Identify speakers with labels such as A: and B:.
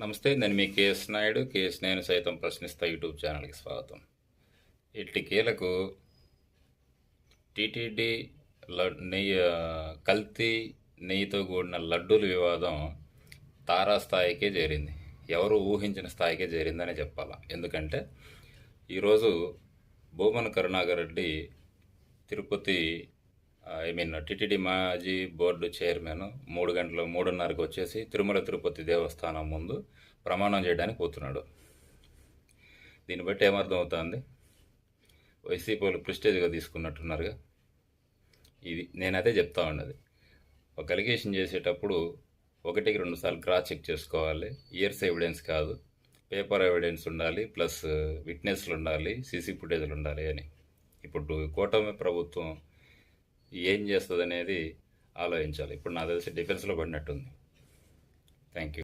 A: నమస్తే నేను మీ KS Naidu. KS నేను సైతం ప్రశ్నిస్తా యూట్యూబ్ ఛానల్కి స్వాగతం. ఇట్టి కీలకు టీటీడీ నెయ్యి కల్తీ నెయ్యితో కూడిన లడ్డూల వివాదం తారాస్థాయికే చేరింది. ఎవరు ఊహించిన స్థాయికే చేరిందనే చెప్పాలా? ఎందుకంటే ఈరోజు Bhumana Karunakar Reddy Tirupati I mean TTD మాజీ బోర్డు చైర్మన్ మూడు గంటలు మూడున్నరకు వచ్చేసి తిరుమల తిరుపతి దేవస్థానం ముందు ప్రమాణం చేయడానికి పోతున్నాడు. దీన్ని బట్టి ఏమర్థమవుతుంది? వైసీపీ వాళ్ళు ప్రిస్టేజ్గా తీసుకున్నట్టున్నారుగా. ఇది నేనైతే చెప్తా ఉన్నది. ఒక అలిగేషన్ చేసేటప్పుడు ఒకటికి రెండు సార్లు క్రాస్ చెక్ చేసుకోవాలి. ఇయర్స్ ఎవిడెన్స్ కాదు. పేపర్ ఎవిడెన్స్ ఉండాలి ప్లస్ విట్నెస్లు ఉండాలి సీసీ ఫుటేజ్లు ఉండాలి అని. ఇప్పుడు కూటమి ప్రభుత్వం ఏం చేస్తుంది అనేది ఆలోచించాలి. ఇప్పుడు నాకు తెలిసి డిఫెన్స్లో పడినట్టుంది. Thank you